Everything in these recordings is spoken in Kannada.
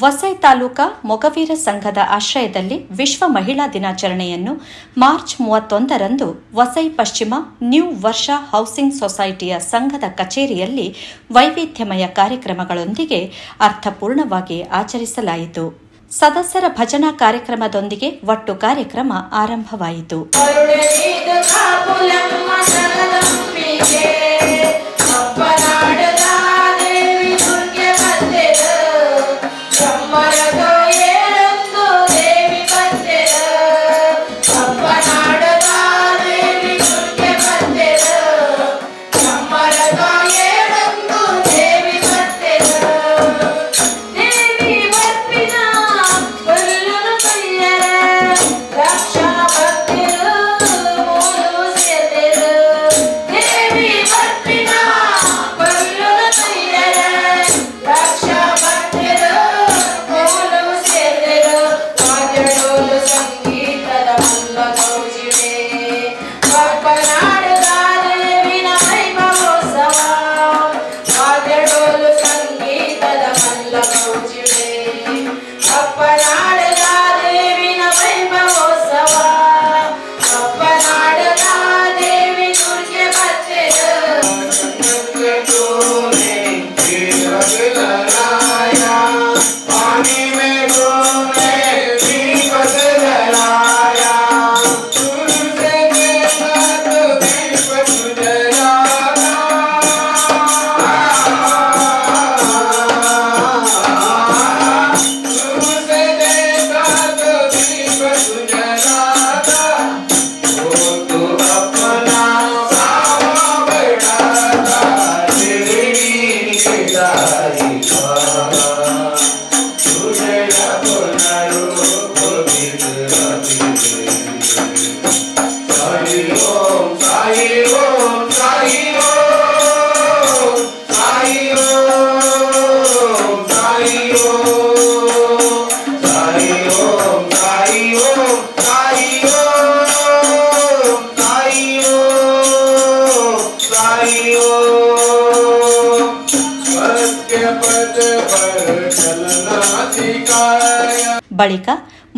ವಸೈ ತಾಲೂಕಾ ಮೊಗವೀರ ಸಂಘದ ಆಶ್ರಯದಲ್ಲಿ ವಿಶ್ವ ಮಹಿಳಾ ದಿನಾಚರಣೆಯನ್ನು ಮಾರ್ಚ್ ಮೂವತ್ತೊಂದರಂದು ವಸೈ ಪಶ್ಚಿಮ ನ್ಯೂ ವರ್ಷ ಹೌಸಿಂಗ್ ಸೊಸೈಟಿಯ ಸಂಘದ ಕಚೇರಿಯಲ್ಲಿ ವೈವಿಧ್ಯಮಯ ಕಾರ್ಯಕ್ರಮಗಳೊಂದಿಗೆ ಅರ್ಥಪೂರ್ಣವಾಗಿ ಆಚರಿಸಲಾಯಿತು. ಸದಸ್ಯರ ಭಜನಾ ಕಾರ್ಯಕ್ರಮದೊಂದಿಗೆ ಒಟ್ಟು ಕಾರ್ಯಕ್ರಮ ಆರಂಭವಾಯಿತು.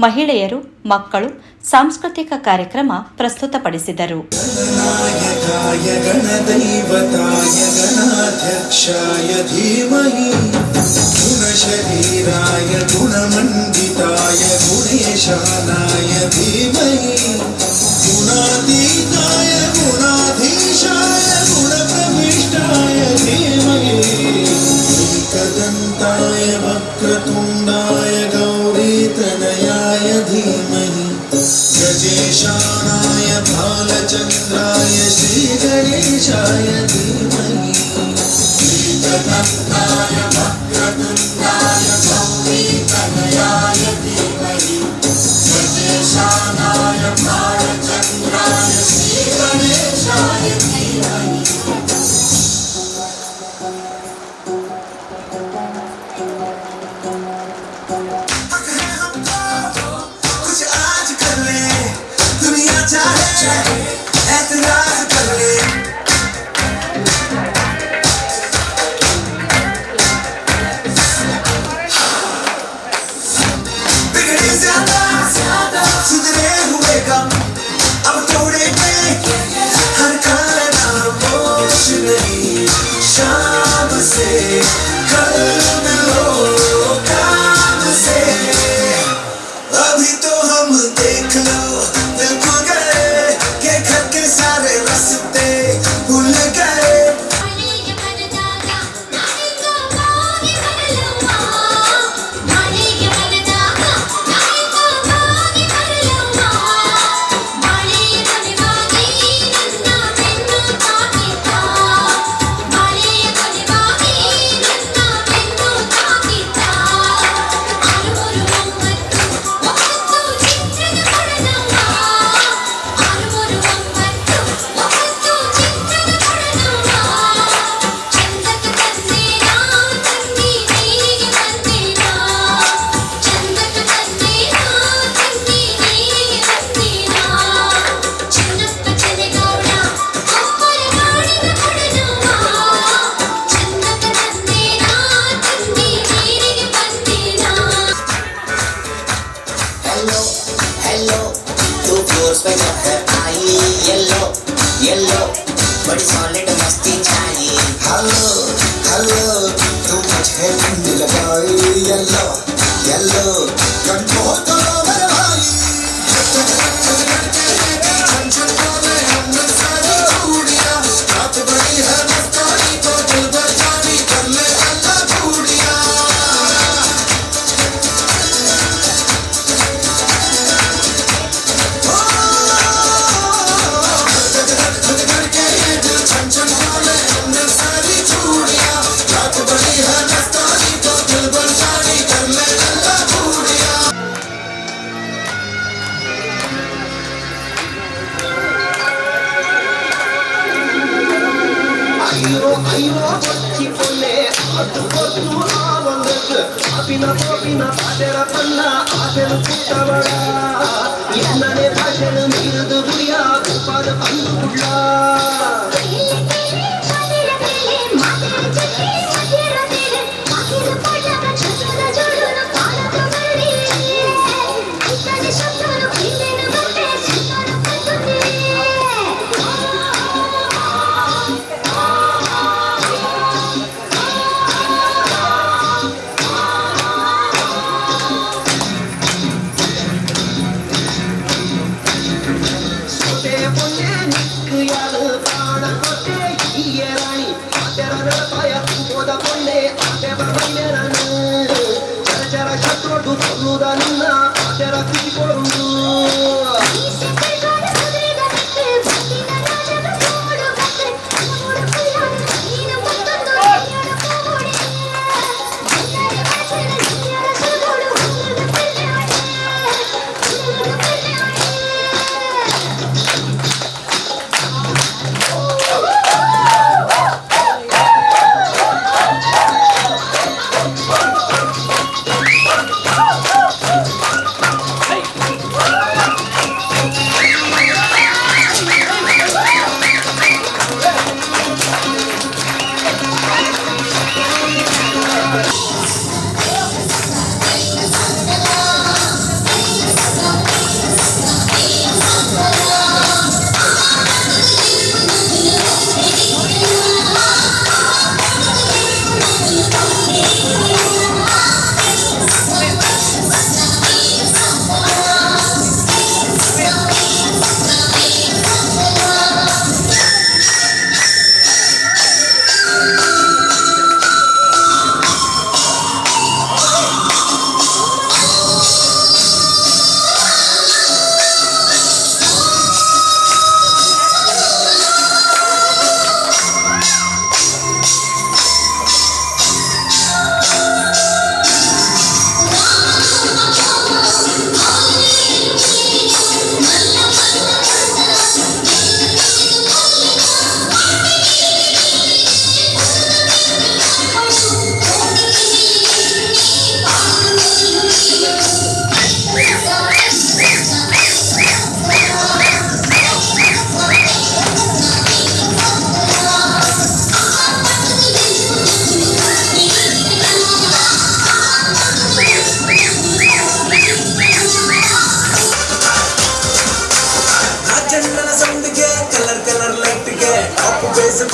ಮಹಿಳೆಯರು ಮಕ್ಕಳು ಸಾಂಸ್ಕೃತಿಕ ಕಾರ್ಯಕ್ರಮ ಪ್ರಸ್ತುತಪಡಿಸಿದರು. ಕದಂತಾಯ ವಕ್ರತುಂಡಾಯ ಗೌರೀತನ गणेशाय भालचन्द्राय श्रीगणेशाय धीमहि तथा Ah.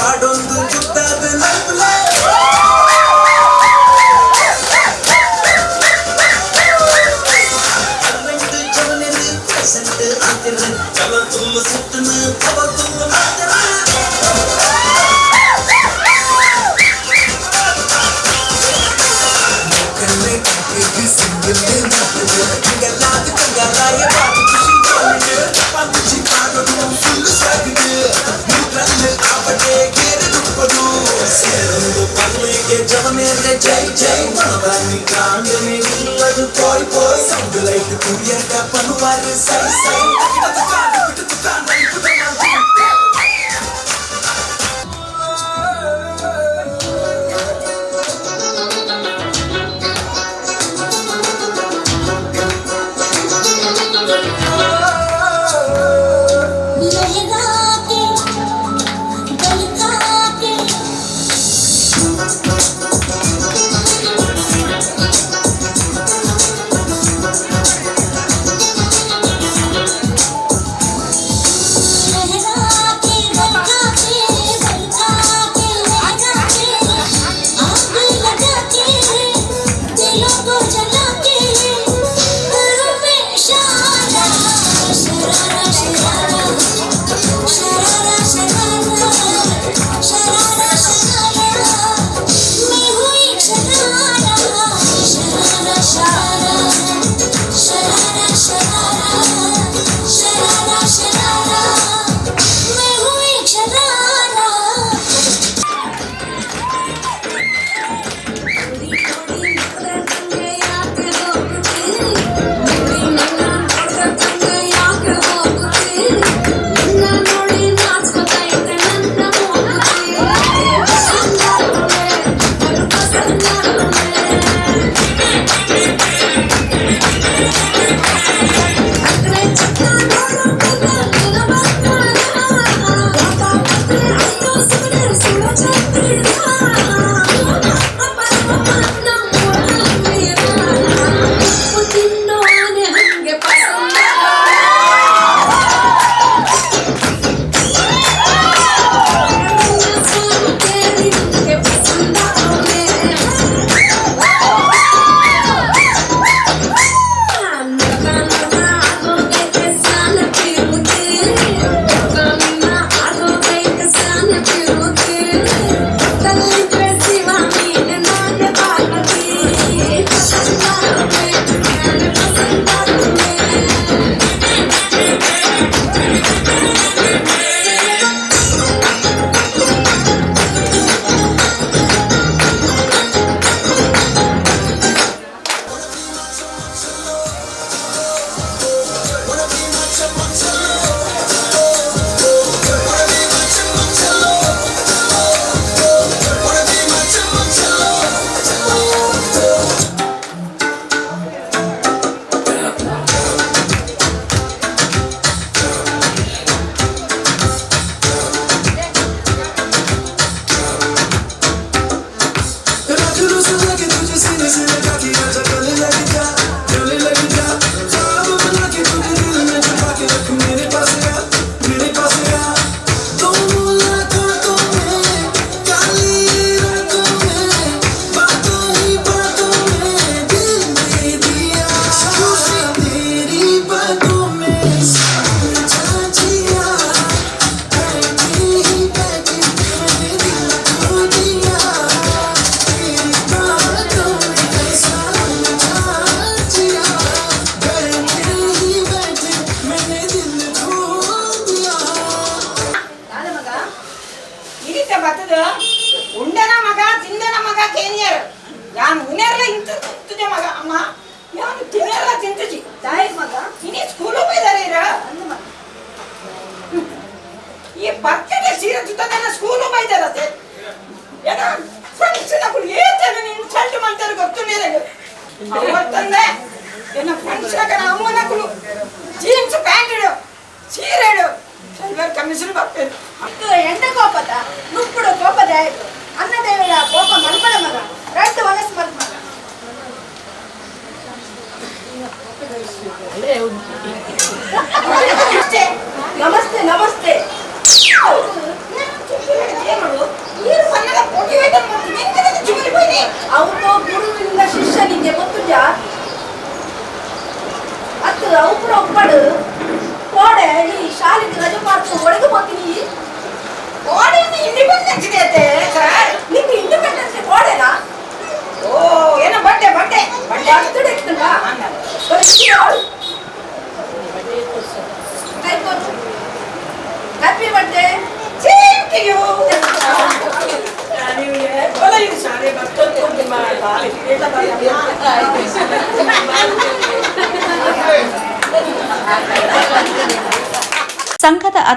ಹಾಡೊಂದು மாவாமி காந்தமே உள்ளது போய் போய் சவுண்ட் லைட்டு குயர்க்க பண்ணுவாரு சை சை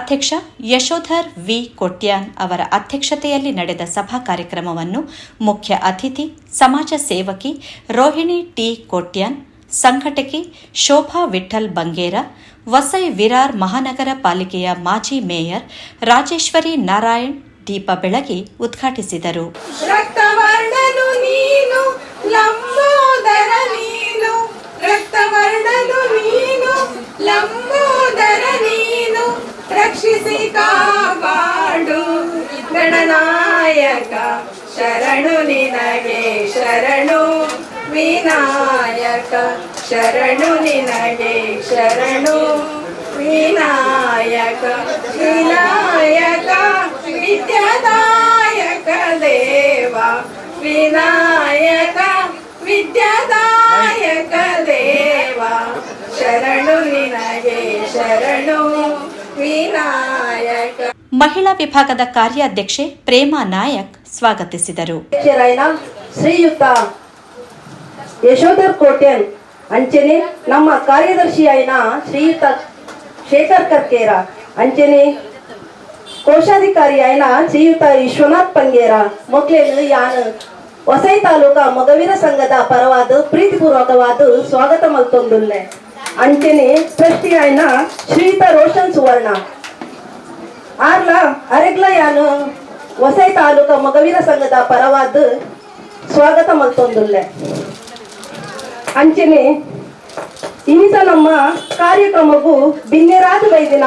ಅಧ್ಯಕ್ಷ ಯಶೋಧರ್ ವಿ. ಕೊಟ್ಯಾನ್ ಅವರ ಅಧ್ಯಕ್ಷತೆಯಲ್ಲಿ ನಡೆದ ಸಭಾ ಕಾರ್ಯಕ್ರಮವನ್ನು ಮುಖ್ಯ ಅತಿಥಿ, ಸಮಾಜ ಸೇವಕಿ ರೋಹಿಣಿ ಟಿ. ಕೊಟ್ಯಾನ್, ಸಂಘಟಕಿ ಶೋಭಾ ವಿಠಲ್ ಬಂಗೇರ, ವಸೈ ವಿರಾರ್ ಮಹಾನಗರ ಪಾಲಿಕೆಯ ಮಾಜಿ ಮೇಯರ್ ರಾಜೇಶ್ವರಿ ನಾರಾಯಣ್ ದೀಪ ಬೆಳಗಿ ಉದ್ಘಾಟಿಸಿದರು. ಶರಣು ನಿನಗೆ ಶರಣು, ವಿನಾಯಕ. ಶರಣು ನಿನಗೆ ಶರಣು, ವಿನಾಯಕ. ವಿನಾಯಕ, ವಿದ್ಯಾದಾಯಕ ದೇವ. ವಿನಾಯಕ, ವಿದ್ಯಾದಾಯಕ ದೇವ. ಶರಣು ನಿನಗೆ ಶರಣು, ವಿನಾಯಕ. ಮಹಿಳಾ ವಿಭಾಗದ ಕಾರ್ಯಾಧ್ಯಕ್ಷೆ ಪ್ರೇಮಾ ನಾಯಕ್. ಸ್ವಾಗತಿಸಿದರು. ಶ್ರೀಯುತ ಯಶೋಧರ್ ಕೋಟ್ಯನ್ ಅಂಚನೆ ನಮ್ಮ ಕಾರ್ಯದರ್ಶಿ ಆಯ್ನ ಶ್ರೀಯುತ ಶೇಖರ್ ಕರ್ಕೇರ, ಅಂಚನೆ ಕೋಶಾಧಿಕಾರಿಯಾಯಿನ ಶ್ರೀಯುತ ವಿಶ್ವನಾಥ್ ಪಂಗೇರ ಮೊಕ್ಲೇನು ಯಾನ್, ಹೊಸೈ ತಾಲೂಕಾ ಮೊಗವೀರ ಸಂಘದ ಪರವಾದ ಪ್ರೀತಿಪೂರ್ವಕವಾದ ಸ್ವಾಗತ ಮಲ್ತೊಂದುಲ್ಲೆ ಅಂಚನೆ ಟ್ರಸ್ಟಿಯಾಯಿನ ಶ್ರೀಯುತ ರೋಷನ್ ಸುವರ್ಣ, ಆರ್ಲ ಅರೆಗ್ಲ ಯಾನು ಹೊಸೈ ತಾಲೂಕ ಮೊಗವೀರ ಸಂಘದ ಪರವಾದ ಸ್ವಾಗತ ಮಲ್ತೊಂದುಲ್ಲೆ ಅಂಚನೆ ಇನ್ನಿತ ನಮ್ಮ ಕಾರ್ಯಕ್ರಮವು ಬಿನ್ನೆರಾದ ಬೈದಿನ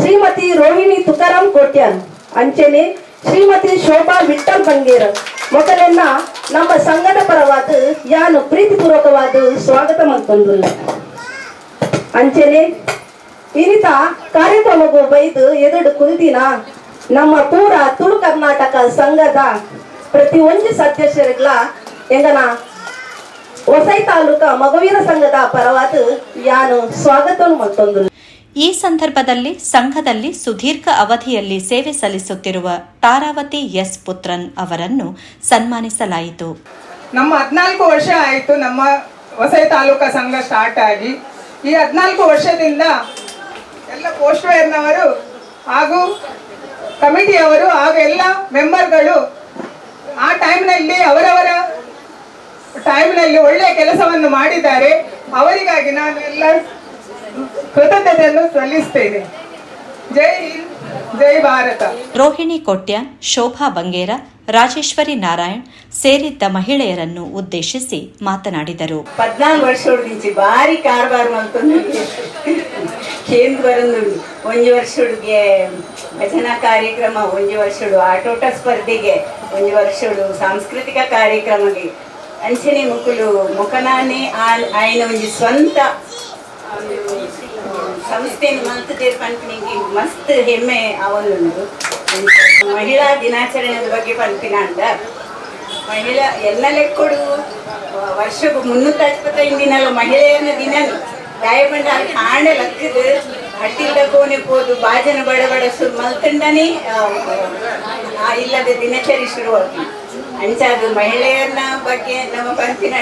ಶ್ರೀಮತಿ ರೋಹಿಣಿ ತುಕಾರಾಮ್ ಕೋಟ್ಯಾನ್ ಅಂಚನೆ, ಶ್ರೀಮತಿ ಶೋಭಾ ವಿಠಲ್ ಬಂಗೇರ್ ಮೊದಲೆನ್ನ ನಮ್ಮ ಸಂಘದ ಪರವಾದ ಯಾನು ಪ್ರೀತಿಪೂರ್ವಕವಾದ ಸ್ವಾಗತ ಮಲ್ತೊಂದುಲ್ಲ ಅಂಚನೆ, ಇನಿತ ಕಾರ್ಯಕ್ರಮಗೂ ಬೈದು ಎದುರು ಕುಲ್ದಿನ ನಮ್ಮ ಪೂರ ತುಳು ಕರ್ನಾಟಕ ಸಂಘದ ಪ್ರತಿ ಒಂದು ಸದಸ್ಯರಿಗ್ಲ ಎಂಗನ ಹೊಸೈ ತಾಲೂಕ ಮಗುವಿನ ಸಂಘದ ಪರವಾದ ಯಾನು ಸ್ವಾಗತವನ್ನು ಮತ್ತೊಂದು. ಈ ಸಂದರ್ಭದಲ್ಲಿ ಸಂಘದಲ್ಲಿ ಸುದೀರ್ಘ ಅವಧಿಯಲ್ಲಿ ಸೇವೆ ಸಲ್ಲಿಸುತ್ತಿರುವ ತಾರಾವತಿ ಎಸ್ ಪುತ್ರನ್ ಅವರನ್ನು ಸನ್ಮಾನಿಸಲಾಯಿತು. ನಮ್ಮ ಹದಿನಾಲ್ಕು ವರ್ಷ ಆಯಿತು ನಮ್ಮ ಹೊಸೈ ತಾಲೂಕಾ ಸಂಘ ಸ್ಟಾರ್ಟ್ ಆಗಿ. ಈ ಹದಿನಾಲ್ಕು ವರ್ಷದಿಂದ ಎಲ್ಲ ಪೋಸ್ಟ್ವೇರ್ನವರು ಹಾಗೂ ಕಮಿಟಿಯವರು ಹಾಗೂ ಎಲ್ಲ ಮೆಂಬರ್ಗಳು ಆ ಟೈಮ್ನಲ್ಲಿ ಅವರವರ ಟೈಮ್ನಲ್ಲಿ ಒಳ್ಳೆಯ ಕೆಲಸವನ್ನು ಮಾಡಿದ್ದಾರೆ. ಅವರಿಗಾಗಿ ನಾನು ಎಲ್ಲ ಕೃತಜ್ಞತೆಯನ್ನು ಸಲ್ಲಿಸ್ತೇನೆ. ಜೈ ಹಿಂದ್ ಜೈ ಭಾರತ. ರೋಹಿಣಿ ಕೊಟ್ಯಾನ್ ಶೋಭಾ ಬಂಗೇರ ರಾಜೇಶ್ವರಿ ನಾರಾಯಣ್ ಸೇರಿದ್ದ ಮಹಿಳೆಯರನ್ನು ಉದ್ದೇಶಿಸಿ ಮಾತನಾಡಿದರು. ಪದ್ನಾಲ್ಕು ವರ್ಷ ಹುಡುಗಿ ಭಾರಿ ಕಾರ್ಬಾರು ಅಂತ ಕೇಂದ್ರ ಬರಂದು ಒಂದು ವರ್ಷ ಹುಡುಗೆ ಭಜನಾ ಕಾರ್ಯಕ್ರಮ ಒಂದು ವರ್ಷ ಆಟೋಟ ಸ್ಪರ್ಧೆಗೆ ಒಂದು ವರ್ಷ ಸಾಂಸ್ಕೃತಿಕ ಕಾರ್ಯಕ್ರಮಗೆ. ಅಂಚನೆ ಮುಕುಲು ಮುಖನಾನೆ ಆಯ್ನ ಒಂದು ಸ್ವಂತ ಸಂಸ್ಥೆಯನ್ನು ಮಲ್ತದೇರ್ ಪಂಪಿನಿಗೆ ಮಸ್ತ್ ಹೆಮ್ಮೆ ಅವನುಂಡು ಮಹಿಳಾ ದಿನಾಚರಣೆದ ಬಗ್ಗೆ ಪಂಪಿನ ಅಂದ. ಮಹಿಳಾ ಎಲ್ಲ ಲೆಕ್ಕೊಡು ವರ್ಷಕ್ಕೂ ಮುನ್ನೂರ ಇಪ್ಪತ್ತೈದು ದಿನ ಮಹಿಳೆಯರ ದಿನ ಅಲ್ಲಿ ಕಾಣೆ ಲಕ್ಕದು. ಹಟ್ಟಿಲ್ದ ಕೋಣೆ ಬಾಜನ ಬಡ ಬಡ ಸುರು ಮಲ್ತಂಡನೆ ಇಲ್ಲದ ದಿನಚರಿ ಶುರುವಾಗಿ ಅಂಚಾದ ಮಹಿಳೆಯರನ್ನ ಬಗ್ಗೆ ನಮ್ಮ ಪಂಪಿನ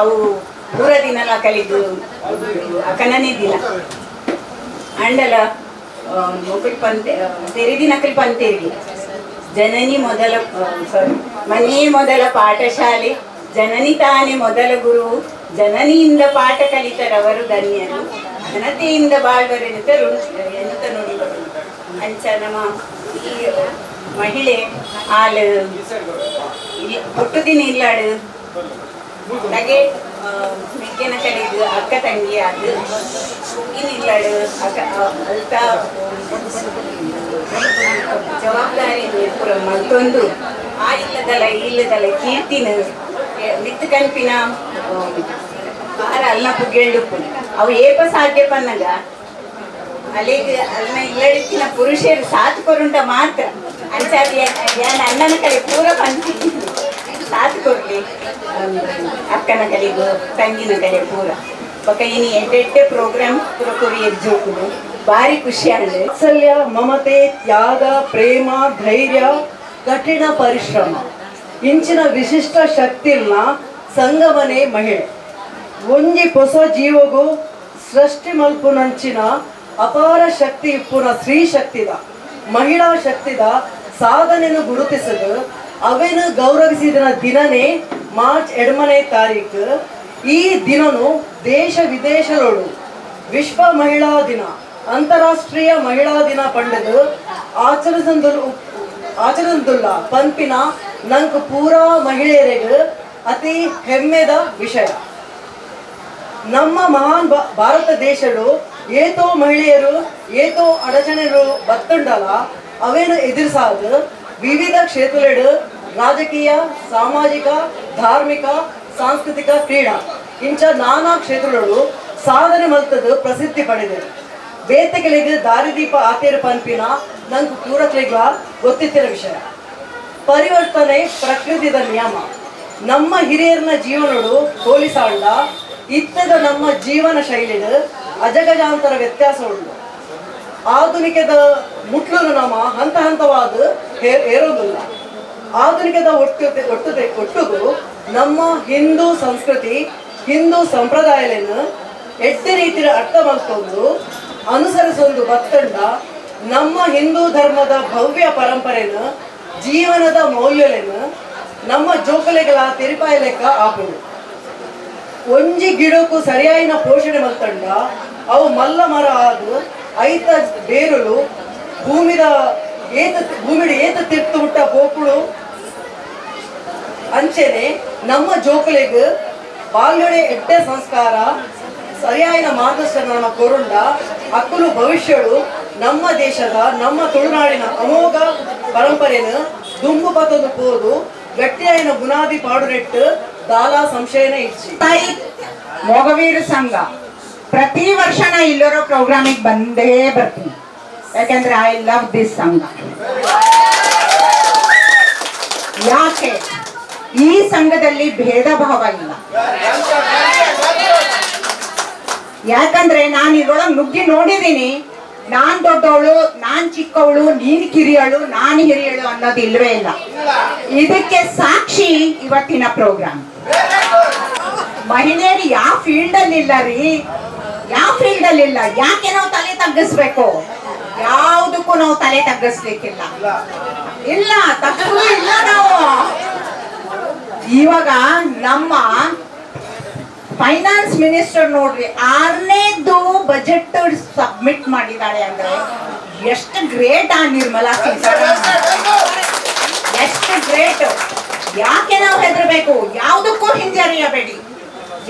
ಅವು ಪೂರ ದಿನಲ ಕಲಿದು ಅಕನನೇ ದಿನ. ಅಂಡಲ ಮೊಕಲ್ ಪಂತೆ ತೆರಿದಿ ನಕಲಿ ಪಂತೆರಿಗೆ ಜನನಿ ಮೊದಲ ಸಾರಿ ಮನೆಯೇ ಮೊದಲ ಪಾಠಶಾಲೆ, ಜನನಿ ತಾನೇ ಮೊದಲ ಗುರು, ಜನನಿಯಿಂದ ಪಾಠ ಕಲಿತರವರು ಧನ್ಯರು. ಘನತೆಯಿಂದ ಬಾಳ್ವರೆನಿತರು ಎನ್ನುತ್ತ ನುಡಿಗಳು. ಅಂಚ ನಮ್ಮ ಈ ಮಹಿಳೆ ಆಳು ಹುಟ್ಟುದಿನ ಹುಟ್ಟು ದಿನ ಇಲ್ಲಾಡು ಹಾಗೆ ಮೆಕ್ಕೆನ ಕಲಿದು ಅಕ್ಕ ತಂಗಿ ಅದು ಇನ್ನಿಲ್ಲಾಡು ಅಕ್ಕ ಅಲ್ತ ಜವಾಬ್ದಾರಿ ಮತ್ತೊಂದು. ಆ ಇಲ್ಲದಲ್ಲ ಇಲ್ಲದಲ್ಲ, ಕೀರ್ತಿನ ವಿತ್ ಕಲ್ಪಿನ ಬಾರ ಅಲ್ನ ಪುಗೆಳ್ಳುಪ್ಪು ಅವು ಏಪ ಸಾಧ್ಯ ಪನ್ನಗ ಅಲ್ಲಿಗೆ ಅಲ್ನ ಇಲ್ಲಡಿಕ್ಕಿನ ಪುರುಷರು ಸಾತ್ ಕೊರುಂಟ ಮಾತ್ರ ಅಂಚಾದ ಅಣ್ಣನ ಕಡೆ ಪೂರ ಪಂಚಿ ಸಾತ್ ಕೊಡ್ಲಿ. ಅಕ್ಕನ ಕಡೆಗೂ ತಂಗಿನ ಕಡೆ ಪೂರ. ಬೊಕ ಇನಿ ಎಡ್ಡೆ ಪ್ರೋಗ್ರಾಮ್ ಪೂರ ಕೊರಿ ಭಾರಿ ಖುಷಿ ಆಗಿದೆ ವಾತ್ಸಲ್ಯ ಮಮತೆ, ತ್ಯಾಗ, ಪ್ರೇಮ, ಧೈರ್ಯ, ಕಠಿಣ ಪರಿಶ್ರಮ. ಇಂಚಿನ ವಿಶಿಷ್ಟ ಶಕ್ತಿಲ್ನ ಸಂಗಮನೆ ಮಹಿಳೆ. ಒಂಜಿ ಹೊಸ ಜೀವಗು ಸೃಷ್ಟಿ ಮಲ್ಪುನಂಚಿನ ಅಪಾರ ಶಕ್ತಿ ಇಪ್ಪುನ ಸ್ತ್ರೀ ಶಕ್ತಿದ. ಮಹಿಳಾ ಶಕ್ತಿದ ಸಾಧನೆಯನ್ನು ಗುರುತಿಸದು ಅವೇನು ಗೌರವಿಸಿದ ದಿನನೇ ಮಾರ್ಚ್ ಎರಡನೇ ತಾರೀಕು ಈ ದಿನನು ದೇಶ ವಿದೇಶದೊಳು ವಿಶ್ವ ಮಹಿಳಾ ದಿನ, ಅಂತಾರಾಷ್ಟ್ರೀಯ ಮಹಿಳಾ ದಿನ ಪಂಡದು. ಆಚರಿಸಂದು ಆಚರಿಸಂದುಲ್ಲ ಪಂಪಿನ ನಂಗೆ ಪೂರಾ ಮಹಿಳೆಯರಿಗೆ ಅತಿ ಹೆಮ್ಮೆದ ವಿಷಯ. ನಮ್ಮ ಮಹಾನ್ ಭಾರತ ದೇಶಡು ಏತೋ ಮಹಿಳೆಯರು, ಏತೋ ಅಡಚಣೆಗಳು ಬತ್ತುಂಡಲ ಅವೇನು ಎದುರಿಸಾದು ವಿವಿಧ ಕ್ಷೇತ್ರಗಳು ರಾಜಕೀಯ, ಸಾಮಾಜಿಕ, ಧಾರ್ಮಿಕ, ಸಾಂಸ್ಕೃತಿಕ ಕ್ರೀಡಾ, ಇಂಚ ನಾನಾ ಕ್ಷೇತ್ರಗಳು ಸಾಧನೆ ಮಲ್ತದ್ದು ಪ್ರಸಿದ್ಧಿ ಪಡೆದಿದೆ ಬೇತೆಗಳಿಗೆ ದಾರಿದೀಪ ಆತೇರು ಪಂಪಿನ ನಂಗೆ ಪೂರಕಲಿಗ ಗೊತ್ತಿತ್ತಿರೋ ವಿಷಯ. ಪರಿವರ್ತನೆ ಪ್ರಕೃತಿದ ನಿಯಮ. ನಮ್ಮ ಹಿರಿಯರನ ಜೀವನಡು ಹೋಲಿಸಾಂಡ ಇತ್ತದ ನಮ್ಮ ಜೀವನ ಶೈಲಿಡು ಅಜಗಜಾಂತರ ವ್ಯತ್ಯಾಸ ಉಂಟು ಆಧುನಿಕದ ಮುಟ್ಲು ನಮ್ಮ ಹಂತ ಹಂತವಾದ ಏರೋದಿಲ್ಲ ಆಧುನಿಕದ ಒಟ್ಟು ಒಟ್ಟು ಒಟ್ಟುಗು ನಮ್ಮ ಹಿಂದೂ ಸಂಸ್ಕೃತಿ, ಹಿಂದೂ ಸಂಪ್ರದಾಯಗಳನ್ನು ಎಡ್ಡೆ ರೀತಿಯ ಅರ್ಥ ಮಾಡ್ಕೊಂಡು ಅನುಸರಿಸೊಂದು ಬತ್ತಂಡ ನಮ್ಮ ಹಿಂದೂ ಧರ್ಮದ ಭವ್ಯ ಪರಂಪರೆನ ಜೀವನದ ಮೌಲ್ಯಗಳನ್ನು ನಮ್ಮ ಜೋಕಲೆಗಳ ತಿರುಪಾಯ ಲೆಕ್ಕ ಆಪುಡು ಒಂಜಿ ಗಿಡಕ್ಕೂ ಸರಿಯಾಯಿನ ಪೋಷಣೆ ಮಲ್ತಂಡ ಅವು ಮಲ್ಲ ಮರ ಆದು ಐತ ಬೇರುಲು ಭೂಮಿದ ಏತ ಭೂಮಿಡ ಏತ ತಿರ್ತು ಹುಟ್ಟ ಹೋಕುಳು ಅಂಚೆನೆ ನಮ್ಮ ಜೋಕುಲೆಗ್ ಬಾಲ್ಯಡೆ ಎಡ್ಡೆ ಸಂಸ್ಕಾರ ಸರಿಯಾಯಿನ ಮಾರ್ಗದರ್ಶನ ಕೊರುಂಡ ಅಕ್ಕಲು ಭವಿಷ್ಯಳು ನಮ್ಮ ದೇಶದ, ನಮ್ಮ ತುಳುನಾಡಿನ ಅಮೋಘ ಪರಂಪರೆನ ದುಂಬು ಬತ್ತೊಂದು ಪೋದು ಗಟ್ಟಿಯಾಯಿನ ಬುನಾದಿ ಪಾಡುನೆಟ್ಟು ದಾಲಾ ಸಂಶಯನ ಇಚ್ಚಿ ಮೊಗವೀರ ಸಂಘ. ಪ್ರತಿ ವರ್ಷ ನಾ ಇಲ್ಲಿರೋ ಪ್ರೋಗ್ರಾಮಿಗೆ ಬಂದೇ ಬರ್ತೀನಿ. ಯಾಕಂದ್ರೆ ಐ ಲವ್ ದಿಸ್ ಸಂಘ ಯಾಕೆ? ಈ ಸಂಘದಲ್ಲಿ ಭೇದ ಭಾವ ಇಲ್ಲ. ಯಾಕಂದ್ರೆ ನಾನು ಇದ್ರೊಳಗೆ ನುಗ್ಗಿ ನೋಡಿದ್ದೀನಿ. ನಾನ್ ದೊಡ್ಡವಳು, ನಾನ್ ಚಿಕ್ಕವಳು, ನೀನ್ ಕಿರಿಯಳು, ನಾನ್ ಹಿರಿಯಳು ಅನ್ನೋದು ಇಲ್ವೇ ಇಲ್ಲ. ಇದಕ್ಕೆ ಸಾಕ್ಷಿ ಇವತ್ತಿನ ಪ್ರೋಗ್ರಾಮ್. ಮಹಿಳೆಯರು ಯಾವ ಫೀಲ್ಡ್ ಅಲ್ಲಿ ಇಲ್ಲ ರೀ? ಯಾವ ಫೀಲ್ಡ್ ಅಲ್ಲಿ ಇಲ್ಲ ಯಾಕೆ ನಾವು ತಲೆ ತಗ್ಗಿಸ್ಬೇಕು? ಯಾವುದಕ್ಕೂ ನಾವು ತಲೆ ತಗ್ಗಿಸ್ಬೇಕಿಲ್ಲ ಇಲ್ಲ, ತಗ್ಗೂ ಇಲ್ಲ ನಾವು. ಇವಾಗ ನಮ್ಮ ಫೈನಾನ್ಸ್ ಮಿನಿಸ್ಟರ್ ನೋಡ್ರಿ, ಆರನೇದು ಬಜೆಟ್ ಸಬ್ಮಿಟ್ ಮಾಡಿದ್ದಾಳೆ ಅಂದ್ರೆ ಎಷ್ಟು ಗ್ರೇಟ್ ಆ ನಿರ್ಮಲಾ ಎಷ್ಟು ಗ್ರೇಟ್ ಯಾಕೆ ನಾವು ಹೆದರಬೇಕು? ಯಾವುದಕ್ಕೂ ಹಿಂಜರಿಯಬೇಡಿ.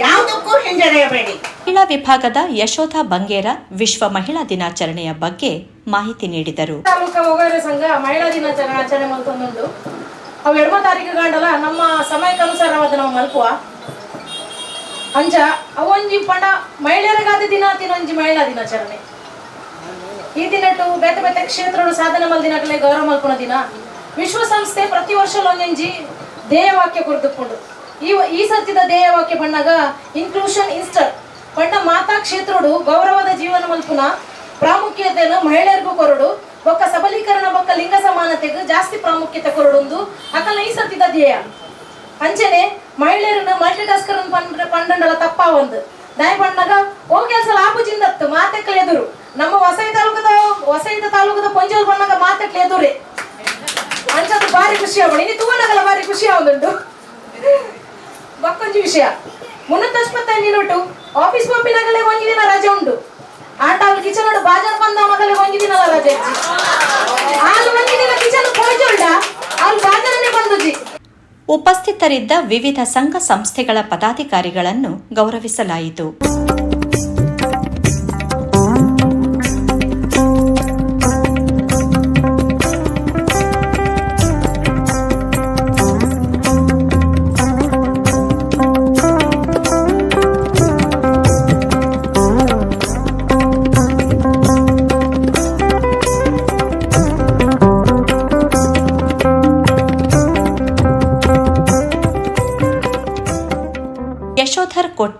ಯಾವುದಕ್ಕೂ ಹಿಂಜರಿಯಬೇಡಿ. ಮಹಿಳಾ ವಿಭಾಗದ ಯಶೋಧ ಬಂಗೇರ ವಿಶ್ವ ಮಹಿಳಾ ದಿನಾಚರಣೆಯ ಬಗ್ಗೆ ಮಾಹಿತಿ ನೀಡಿದರು. ಸಂಘ ಮಹಿಳಾ ದಿನಾಚರಣೆ ಆಚರಣೆ ಮಲ್ತೊಂದುಂಡು ಅವು ಎಡಮ ತಾರೀಕು ಗಂಡಲ ನಮ್ಮ ಸಮಯಕ್ಕನುಸಾರವಾದ ನಾವು ಮಲ್ಪುವ. ಅಂಚ ಅವೊಂಜಿ ಪಣ ಮಹಿಳೆಯರಿಗಾದ ದಿನ ತಿನ್ನೊಂಜಿ ಮಹಿಳಾ ದಿನಾಚರಣೆ. ಈ ದಿನಟು ಬೇತೆ ಬೇತೆ ಕ್ಷೇತ್ರಗಳು ಸಾಧನೆ ಮಲ್ದಿನಗಲೇ ಗೌರವ ಮಲ್ಪುನ ದಿನ. ವಿಶ್ವಸಂಸ್ಥೆ ಪ್ರತಿ ವರ್ಷ ಒಂದೊಂಜಿ ಧ್ಯೇಯವಾಕ್ಯ ಕುರಿತುಕೊಂಡು ಈ ಈ ಸತ್ಯದ ಧ್ಯೇಯವಾಕ್ಯ ಬಣ್ಣಗ ಇನ್ಕ್ಲೂಷನ್ ಇನ್ಸ್ಟರ್ ಪಂಡ ಮಾತಾ ಕ್ಷೇತ್ರಡು, ಗೌರವದ ಜೀವನ ಮಲ್ಪುನ ಪ್ರಾಮುಖ್ಯತೆಯನ್ನು ಮಹಿಳೆಯರಿಗೂ ಕೊರಡು. ಬೊಕ್ಕ ಸಬಲೀಕರಣ, ಬೊಕ್ಕ ಲಿಂಗ ಸಮಾನತೆಗೂ ಜಾಸ್ತಿ ಪ್ರಾಮುಖ್ಯತೆ ಕೊರಡುಂದು ಅಕಲ್ನ ಈ ಸತ್ತಿದ ಧ್ಯೇಯ. ಅಂಚನೆ ಮಲ್ಟಿ ಟಾಸ್ಕರ್ ಪಂಡ, ಪಂಡಂಡಲ ತಪ್ಪ ಒಂದು ದಯ ಪಂಡಾಗ ಓ ಕೆಲಸ ಲಾಭಜಿಂದತ್ತು ಮಾತೆಕ್ಕಲ ಎದುರು ನಮ್ಮ ವಸೈ ತಾಲೂಕದ ವಸೈದ ತಾಲೂಕದ ಪೊಂಜೋಲ್ ಬಂದಾಗ ಮಾತೆಕ್ಕಲ ಎದುರೇ ಅಂಚದು ಭಾರಿ ಖುಷಿ ಆಗೋಣ ಇನ್ನು ತೂವನಗಲ ಭಾರಿ ಖುಷಿ ಆಗುಂಟು ಮಕ್ಕೊಂಜಿ ವಿಷಯ. ಮುನ್ನೂತ್ತೈವತ್ತೈದು ನೋಟು ಆಫೀಸ್ ಪಂಪಿನಾಗಲೇ ಒಂದು ದಿನ ರಜೆ ಉಂಟು. ಆಟ ಕಿಚನ್ ನೋಡು, ಬಾಜಾರ್ ಬಂದ ಮಗಲೇ ಒಂದು ದಿನ ರಜೆ ಆಲು ಒಂದು ದಿನ ಕಿಚನ್ ಬಂದುಜಿ ಉಪಸ್ಥಿತರಿದ್ದ ವಿವಿಧ ಸಂಘ ಸಂಸ್ಥೆಗಳ ಪದಾಧಿಕಾರಿಗಳನ್ನು ಗೌರವಿಸಲಾಯಿತು.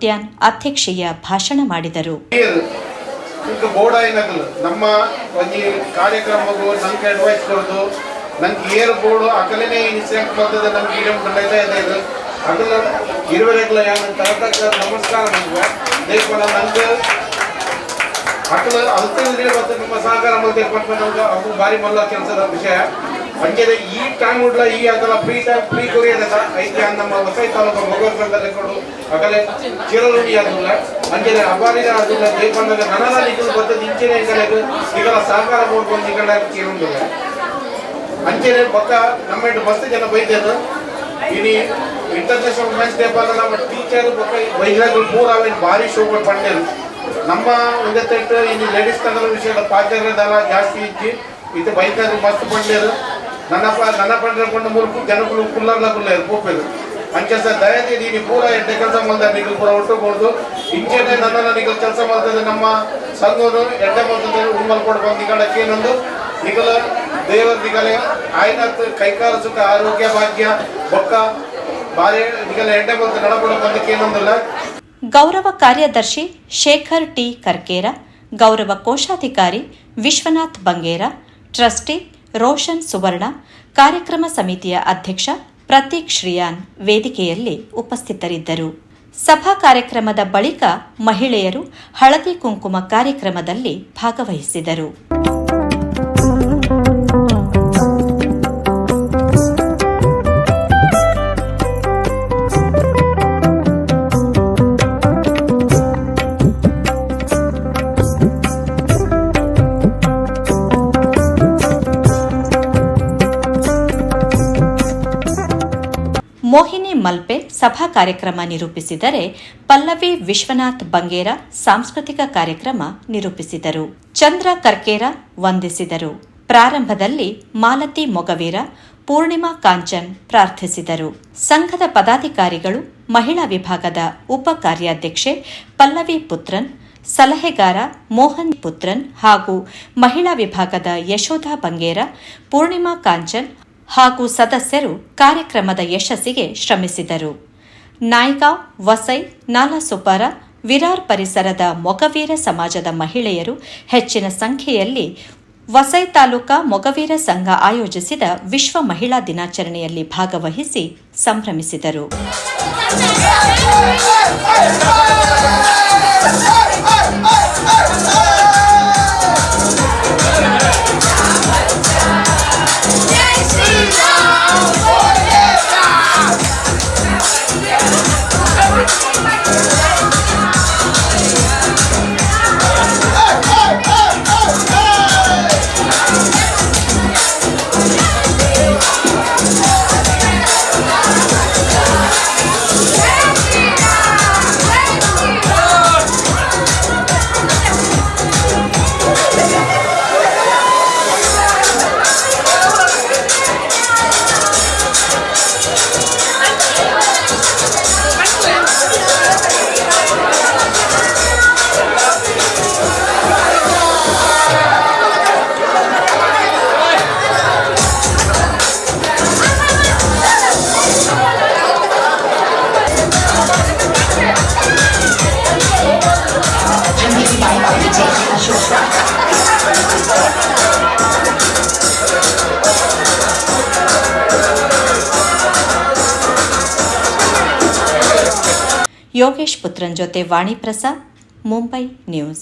ಕೊಟ್ಯಾನ್ ಅಧ್ಯಕ್ಷೀಯ ಭಾಷಣ ಮಾಡಿದರು. ನೀರು ಈಗ ಬೋರ್ಡ್ ಏನಗಲ್ಲ, ನಮ್ಮ ಒಂಜಿ ಕಾರ್ಯಕ್ರಮಗಳು ಅಡ್ವೈಸ್ ಬೋರ್ಡ್ ಇನ್ಸಿಡೆಂಟ್ ನಮ್ಗೆ ತರತಕ್ಕ ನಮಸ್ಕಾರ ನಮ್ಗೆ ನಿಮ್ಮ ಸಹಕಾರ ಮತ್ತೆ ನಮ್ಗೆ ಅವು ಬಾರಿ ಮಲ್ಲ ಕೆಲಸದ ವಿಷಯ. ಹಂಗೆ ಈ ಟಾಂಗ್ ಉಡ್ಲ ಈ ಅದಲ್ಲ ಫ್ರೀ ಟೈಮ್ ಫ್ರೀ ಅದ ಐತೆ ನಮ್ಮ ಹೊಸ ತಾಲೂಕು ಮಗರ್ ಬಂದಲ್ಲಿ ಕೊಡು. ಆಗಲೇ ಚಿರರುಣಿ ಅದಲ್ಲ ಹಂಗೆ ಅಬಾರಿನ ಅದಲ್ಲ ದೇವಣ್ಣಗ ನನನ ನಿಖಲ್ ಬರ್ತದೆ, ಇಂಚಿನ ಈಗಲೇ ಈಗಲ ಸಹಕಾರ ಮಾಡ್ಕೊಂಡು ಈಗಲ ಕೇಳುವುದಿಲ್ಲ ಅಂಚೆನೆ ಪಕ್ಕ ನಮ್ಮ ಇಟ್ಟು ಬಸ್ ಜನ ಬೈದೇನು ಇನಿ ಇಂಟರ್ನ್ಯಾಷನಲ್ ಮ್ಯಾಚ್ ಡೇ ಬಂದ ನಮ್ಮ ಟೀಚರ್ ಪಕ್ಕ ಮಹಿಳೆಗಳು ಪೂರ ಅವೇನು ಭಾರಿ ಶೋಗಳು ಪಂಡೇನು ನಮ್ಮ ಒಂದೆತ್ತು ಇನ್ನು ಲೇಡೀಸ್ ತಂಡದ ವಿಷಯದ ಪಾಚರದಲ್ಲ ಜಾಸ್ತಿ ಇಚ್ಚಿ ಇದು ಬೈಕ್ ಮಸ್ತ್ ಪಂಡೇರು ನನ್ನ ನನ್ನ ಪಂಡ್ರೆ ಕೊಂಡು ಮೂರು ಜನಗಳು ಕುಲ್ಲರ್ಲ ಕುಲ್ಲೇರು ಪೂಪೇರು ಅಂಚೆ ದಯದಿ ನೀನು ಪೂರ ಎಡ್ಡೆ ಕೆಲಸ ಮಾಡ್ದ ನೀವು ಪೂರ ಒಟ್ಟುಬಹುದು ಇಂಚೆನೆ ನನ್ನನ್ನು ನೀವು ಕೆಲಸ ಮಾಡ್ತದೆ ನಮ್ಮ ಸಂಘದವರು, ಎಡ್ಡೆ ಮಾಡ್ತದೆ ಉಮ್ಮಲ್ಕೊಂಡು ಬಂದು ಈ ಕಡೆ ಏನೊಂದು ನಿಗಲ ದೇವರ ನಿಗಲ ಆಯ್ನ ಕೈಕಾಲ ಸುಖ, ಆರೋಗ್ಯ, ಭಾಗ್ಯ, ಬೊಕ್ಕ, ಬಾರಿ ನಿಗಲ ಎಡ್ಡೆ ಬಂದು ನಡಬಡ ಬಂದಕ್ಕೆ ಏನೊಂದಿಲ್ಲ ಗೌರವ ಕಾರ್ಯದರ್ಶಿ ಶೇಖರ್ ಟಿ. ಕರ್ಕೇರ, ಗೌರವ ಕೋಶಾಧಿಕಾರಿ ವಿಶ್ವನಾಥ್ ಬಂಗೇರ, ಟ್ರಸ್ಟಿ ರೋಷನ್ ಸುವರ್ಣ, ಕಾರ್ಯಕ್ರಮ ಸಮಿತಿಯ ಅಧ್ಯಕ್ಷ ಪ್ರತೀಕ್ ಶ್ರೀಯಾನ್ ವೇದಿಕೆಯಲ್ಲಿ ಉಪಸ್ಥಿತರಿದ್ದರು. ಸಭಾ ಕಾರ್ಯಕ್ರಮದ ಬಳಿಕ ಮಹಿಳೆಯರು ಹಳದಿ ಕುಂಕುಮ ಕಾರ್ಯಕ್ರಮದಲ್ಲಿ ಭಾಗವಹಿಸಿದರು. ಮೋಹಿನಿ ಮಲ್ಪೆ ಸಭಾ ಕಾರ್ಯಕ್ರಮ ನಿರೂಪಿಸಿದರೆ ಪಲ್ಲವಿ ವಿಶ್ವನಾಥ್ ಬಂಗೇರ ಸಾಂಸ್ಕೃತಿಕ ಕಾರ್ಯಕ್ರಮ ನಿರೂಪಿಸಿದರು. ಚಂದ್ರ ಕರ್ಕೇರ ವಂದಿಸಿದರು. ಪ್ರಾರಂಭದಲ್ಲಿ ಮಾಲತಿ ಮೊಗವೀರ, ಪೂರ್ಣಿಮಾ ಕಾಂಚನ್ ಪ್ರಾರ್ಥಿಸಿದರು. ಸಂಘದ ಪದಾಧಿಕಾರಿಗಳು, ಮಹಿಳಾ ವಿಭಾಗದ ಉಪ ಕಾರ್ಯಾಧ್ಯಕ್ಷೆ ಪಲ್ಲವಿ ಪುತ್ರನ್, ಸಲಹೆಗಾರ ಮೋಹನ್ ಪುತ್ರನ್ ಹಾಗೂ ಮಹಿಳಾ ವಿಭಾಗದ ಯಶೋಧ ಬಂಗೇರ, ಪೂರ್ಣಿಮಾ ಕಾಂಚನ್ ಹಾಗೂ ಸದಸ್ಯರು ಕಾರ್ಯಕ್ರಮದ ಯಶಸ್ಸಿಗೆ ಶ್ರಮಿಸಿದರು ನಾಯ್ಕ ವಸೈ ನಾಲಾಸೊಪಾರ ವಿರಾರ್ ಪರಿಸರದ ಮೊಗವೀರ ಸಮಾಜದ ಮಹಿಳೆಯರು ಹೆಚ್ಚಿನ ಸಂಖ್ಯೆಯಲ್ಲಿ ವಸೈ ತಾಲೂಕಾ ಮೊಗವೀರ ಸಂಘ ಆಯೋಜಿಸಿದ ವಿಶ್ವ ಮಹಿಳಾ ದಿನಾಚರಣೆಯಲ್ಲಿ ಭಾಗವಹಿಸಿ ಸಂಭ್ರಮಿಸಿದರು રુદ્રન જોતે વાણી પ્રસાદ મુંબઈ ન્યૂઝ.